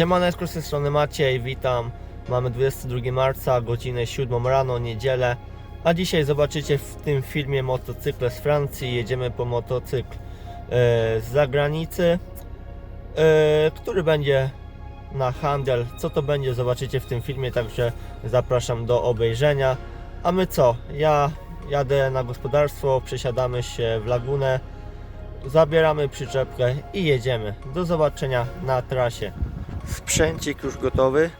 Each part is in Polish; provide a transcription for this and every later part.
Siemaneczko, z tej strony Maciej, witam. Mamy 22 marca, godzinę 7 rano, niedzielę. A dzisiaj zobaczycie w tym filmie motocykle z Francji. Jedziemy po motocykl e, z zagranicy, e, który będzie na handel. Co to będzie zobaczycie w tym filmie, także zapraszam do obejrzenia. A my co? Ja jadę na gospodarstwo, przesiadamy się w lagunę, zabieramy przyczepkę i jedziemy. Do zobaczenia na trasie. Sprzęcik już gotowy.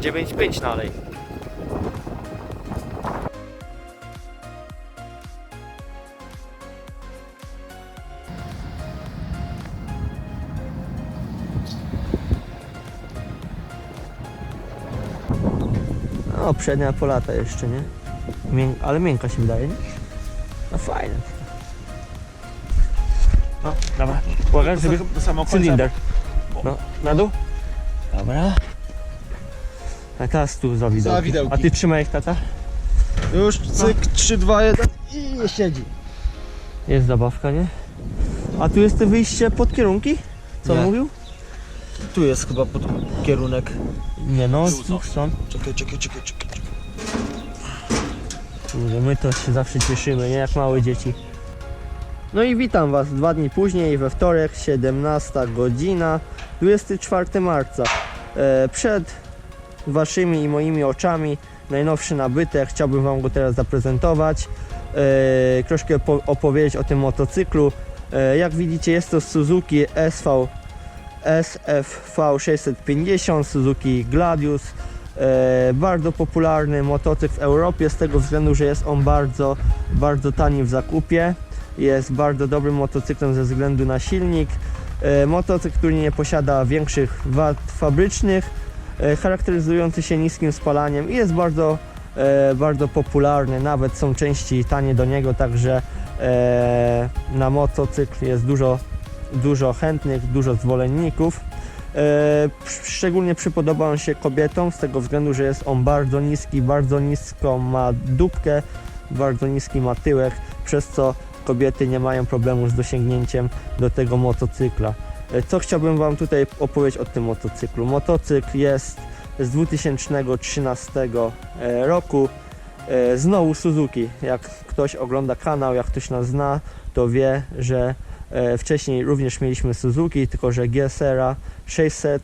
Dziewięć pięć nalej. No, przednia polata jeszcze, nie? Mię... Ale miękka się wydaje, nie? No fajne. No, dobra. Uwaga, żeby... Cylinder. No, na dół. Dobra. A teraz tu za widełki. Za widełki. A ty trzymaj ich, tata? Już, cyk, 3, 2, 1 i nie siedzi. Jest zabawka, nie? A tu jest to wyjście pod kierunki? Co Nie. mówił? Tu jest chyba pod kierunek. Nie no, stron. Czekaj, czekaj, czekaj, czekaj. czekaj. Kurde, my to się zawsze cieszymy, nie? Jak małe dzieci. No i witam Was dwa dni później, we wtorek, 17 godzina, 24 marca. E, przed Waszymi i moimi oczami najnowszy nabytek, chciałbym Wam go teraz zaprezentować. E, troszkę po- opowiedzieć o tym motocyklu. E, jak widzicie jest to Suzuki SV SFV 650, Suzuki Gladius. E, bardzo popularny motocykl w Europie z tego względu, że jest on bardzo, bardzo tani w zakupie. Jest bardzo dobrym motocyklem ze względu na silnik. E, motocykl, który nie posiada większych wad fabrycznych, e, charakteryzujący się niskim spalaniem i jest bardzo, bardzo popularny. Nawet są części tanie do niego, także na motocykl jest dużo, dużo chętnych, dużo zwolenników. E, sz- szczególnie przypodoba on się kobietom z tego względu, że jest on bardzo niski, bardzo nisko ma dupkę, bardzo niski ma tyłek, przez co kobiety nie mają problemu z dosięgnięciem do tego motocykla. E, Co chciałbym Wam tutaj opowiedzieć o tym motocyklu? Motocykl jest z 2013 e, roku. Znowu Suzuki. Jak ktoś ogląda kanał, jak ktoś nas zna, to wie, że wcześniej również mieliśmy Suzuki, tylko że GSR 600,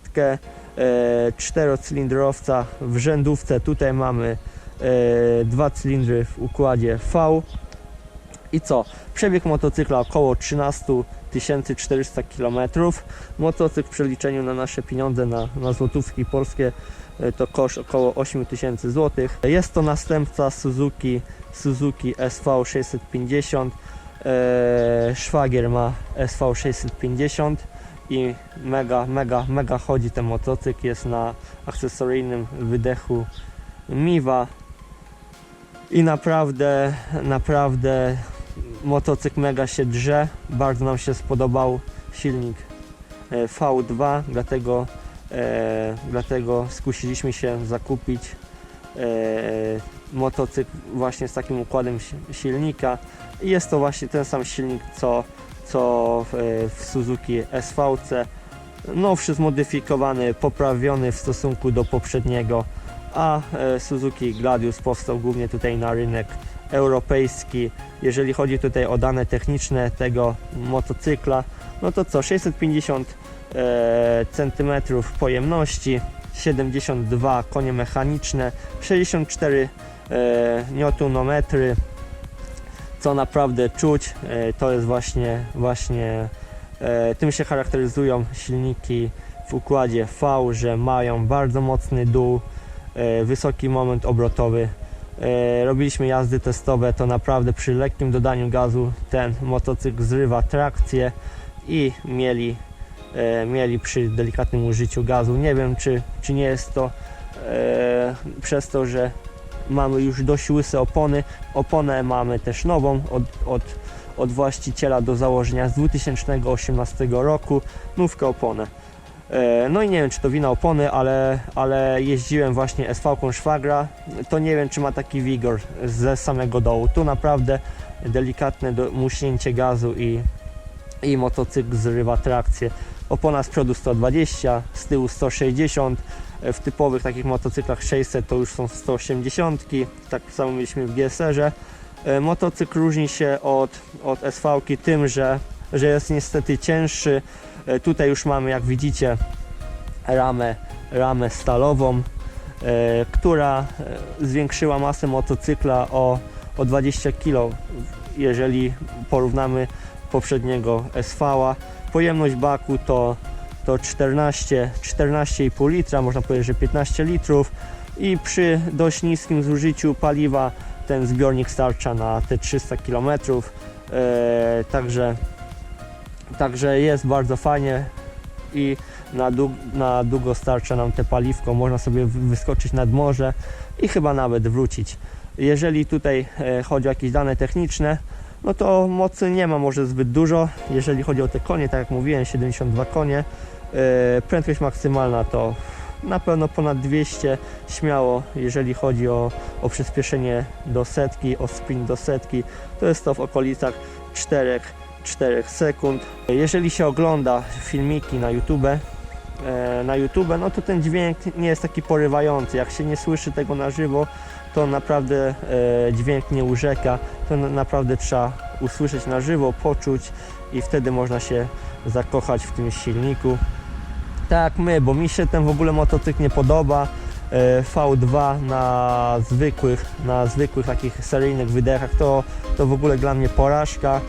e, czterocylindrowca w rzędówce. Tutaj mamy e, dwa cylindry w układzie V. I co? Przebieg motocykla około 13 400 km. Motocykl w przeliczeniu na nasze pieniądze, na, na złotówki polskie, e, to koszt około 8000 zł. Jest to następca Suzuki, Suzuki SV 650. E, szwagier ma SV 650 i mega, mega, mega chodzi ten motocykl. Jest na akcesoryjnym wydechu Miwa i naprawdę, naprawdę motocykl mega się drze. Bardzo nam się spodobał silnik e, V2, dlatego, e, dlatego skusiliśmy się zakupić e, motocykl właśnie z takim układem si- silnika. Jest to właśnie ten sam silnik co, co w, e, w Suzuki SVC. Nowszy, zmodyfikowany, poprawiony w stosunku do poprzedniego a e, Suzuki Gladius powstał głównie tutaj na rynek europejski. Jeżeli chodzi tutaj o dane techniczne tego motocykla, no to co, 650 e, cm pojemności, 72 konie mechaniczne, 64 e, Nm, co naprawdę czuć, e, to jest właśnie, właśnie e, tym się charakteryzują silniki w układzie V, że mają bardzo mocny dół, wysoki moment obrotowy. Robiliśmy jazdy testowe, to naprawdę przy lekkim dodaniu gazu ten motocykl zrywa trakcję i mieli, mieli przy delikatnym użyciu gazu. Nie wiem, czy, czy nie jest to e, przez to, że mamy już dość łyse opony. Oponę mamy też nową od, od, od właściciela do założenia z 2018 roku. Nówkę oponę. E, No i nie wiem, czy to wina opony, ale, ale jeździłem właśnie SV-ką szwagra. To nie wiem, czy ma taki wigor ze samego dołu. Tu naprawdę delikatne do, muśnięcie gazu i, i motocykl zrywa trakcję. Opona z przodu 120, z tyłu 160. E, W typowych takich motocyklach 600 to już są 180. Tak samo mieliśmy w GSR-ze. E, Motocykl różni się od, od SV-ki tym, że, że jest niestety cięższy. E, Tutaj już mamy, jak widzicie, ramę, ramę stalową, e, która zwiększyła masę motocykla o, o 20 kg, jeżeli porównamy poprzedniego SV-a. Pojemność baku to, to 14, 14,5 litra, można powiedzieć, że 15 litrów i przy dość niskim zużyciu paliwa ten zbiornik starcza na te 300 km. E, także, także jest bardzo fajnie i na, dług, na długo starcza nam te paliwko, można sobie wy- wyskoczyć nad morze i chyba nawet wrócić. Jeżeli tutaj e, chodzi o jakieś dane techniczne, no to mocy nie ma może zbyt dużo. Jeżeli chodzi o te konie, tak jak mówiłem, 72 konie, e, prędkość maksymalna to na pewno ponad 200 śmiało, jeżeli chodzi o, o przyspieszenie do setki, o sprint do setki, to jest to w okolicach 4, 4 sekund. Jeżeli się ogląda filmiki na YouTube, na YouTube, no to ten dźwięk nie jest taki porywający. Jak się nie słyszy tego na żywo, to naprawdę e, dźwięk nie urzeka. To na- naprawdę trzeba usłyszeć na żywo, poczuć i wtedy można się zakochać w tym silniku. Tak my, bo mi się ten w ogóle motocykl nie podoba. E, V2 na zwykłych, na zwykłych takich seryjnych wydechach to, to w ogóle dla mnie porażka.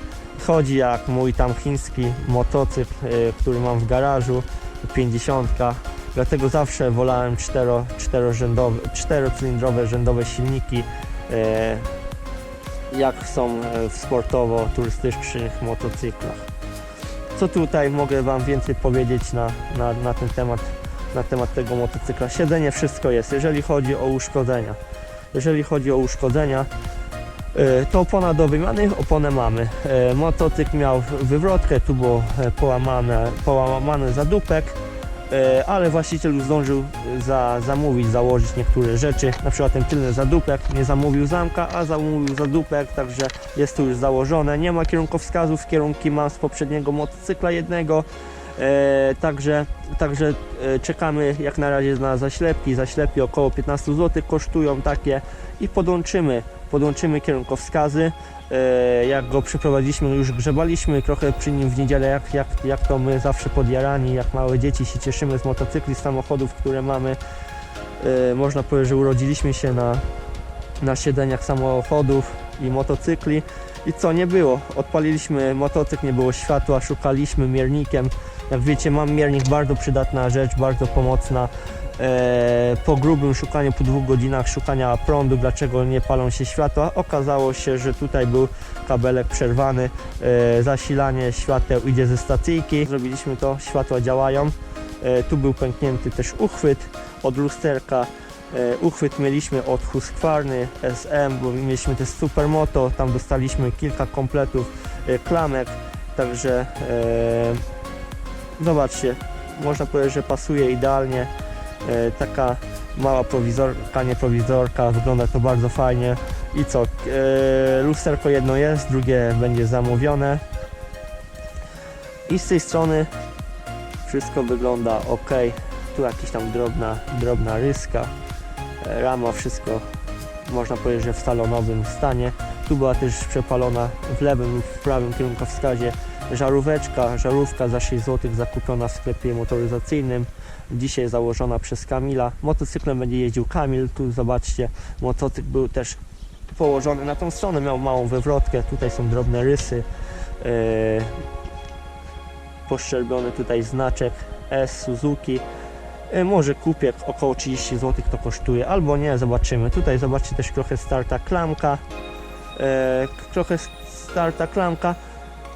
Chodzi jak mój tam chiński motocykl, e, który mam w garażu, 50. Dlatego zawsze wolałem cztero, czterorzędowe, czterocylindrowe rzędowe silniki, e, jak są e, w sportowo-turystycznych motocyklach. Co tutaj mogę Wam więcej powiedzieć na, na, na ten temat, na temat tego motocykla? Siedzenie wszystko jest, jeżeli chodzi o uszkodzenia. Jeżeli chodzi o uszkodzenia, to opona do wymiany, oponę mamy. E, Motocykl miał wywrotkę, tu było e, połamane, połamany zadupek, e, ale właściciel już zdążył za, zamówić, założyć niektóre rzeczy, na przykład ten tylny zadupek, nie zamówił zamka, a zamówił zadupek, także jest tu już założone. Nie ma kierunkowskazów, kierunki mam z poprzedniego motocykla jednego, e, także, także e, czekamy jak na razie na zaślepki. Zaślepki około 15 zł kosztują takie i podłączymy, podłączymy kierunkowskazy. E, jak go przyprowadziliśmy, już grzebaliśmy trochę przy nim w niedzielę, jak, jak, jak to my zawsze podjarani, jak małe dzieci się cieszymy z motocykli, z samochodów, które mamy. E, można powiedzieć, że urodziliśmy się na, na siedzeniach samochodów i motocykli. I co nie było? Odpaliliśmy motocykl, nie było światła, szukaliśmy miernikiem. Jak wiecie, mam miernik, bardzo przydatna rzecz, bardzo pomocna. E, po grubym szukaniu, po dwóch godzinach szukania prądu, dlaczego nie palą się światła, okazało się, że tutaj był kabelek przerwany, e, zasilanie świateł idzie ze stacyjki. Zrobiliśmy to, światła działają. E, tu był pęknięty też uchwyt od lusterka. E, Uchwyt mieliśmy od Husqvarny SM, bo mieliśmy też Supermoto, tam dostaliśmy kilka kompletów e, klamek, także e, zobaczcie, można powiedzieć, że pasuje idealnie. E, taka mała prowizorka, nie prowizorka, wygląda to bardzo fajnie. I co, e, lusterko jedno jest, drugie będzie zamówione. I z tej strony wszystko wygląda ok. Tu jakaś tam drobna, drobna ryska. E, Rama, wszystko można powiedzieć, że w salonowym stanie. Tu była też przepalona w lewym lub w prawym kierunkowskazie żaróweczka. Żarówka za 6 zł zakupiona w sklepie motoryzacyjnym. Dzisiaj założona przez Kamila. Motocyklem będzie jeździł Kamil. Tu zobaczcie, motocykl był też położony na tą stronę. Miał małą wywrotkę. Tutaj są drobne rysy. E, poszczerbiony tutaj znaczek S Suzuki. E, Może kupię około 30 zł to kosztuje, albo nie, zobaczymy. Tutaj zobaczcie też trochę starta klamka. E, trochę starta klamka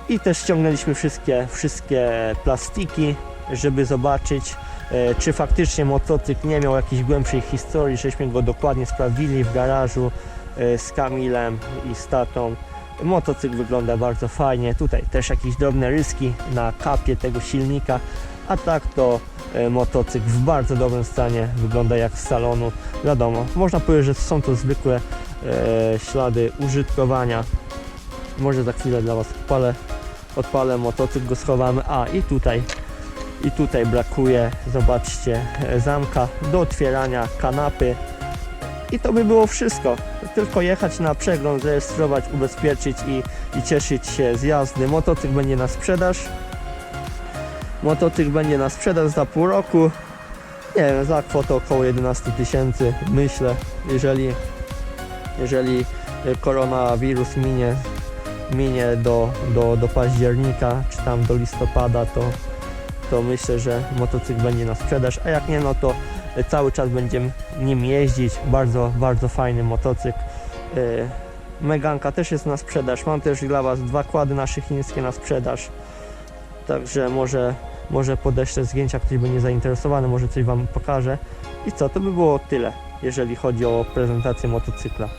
i też ściągnęliśmy wszystkie, wszystkie plastiki, żeby zobaczyć. e, czy faktycznie motocykl nie miał jakiejś głębszej historii, żeśmy go dokładnie sprawdzili w garażu e, z Kamilem i z tatą. Motocykl wygląda bardzo fajnie, tutaj też jakieś drobne ryski na kapie tego silnika, a tak to e, motocykl w bardzo dobrym stanie, wygląda jak z salonu. Wiadomo, można powiedzieć, że są to zwykłe e, ślady użytkowania. Może za chwilę dla Was odpalę, odpalę motocykl, go schowamy. A i tutaj, i tutaj brakuje, zobaczcie, e, zamka do otwierania kanapy. I to by było wszystko. Tylko jechać na przegląd, zarejestrować, ubezpieczyć i, i cieszyć się z jazdy. Motocykl będzie na sprzedaż. Motocykl będzie na sprzedaż za pół roku. Nie wiem, za kwotę około 11 tysięcy, myślę, jeżeli, jeżeli e, koronawirus minie, minie do, do, do października, czy tam do listopada, to, to myślę, że motocykl będzie na sprzedaż, a jak nie, no to cały czas będziemy nim jeździć. Bardzo, bardzo fajny motocykl. E, Meganka też jest na sprzedaż. Mam też dla Was dwa kłady nasze chińskie na sprzedaż. Także może, może podeślę zdjęcia, ktoś będzie zainteresowany, może coś Wam pokażę. I co, to by było tyle, jeżeli chodzi o prezentację motocykla.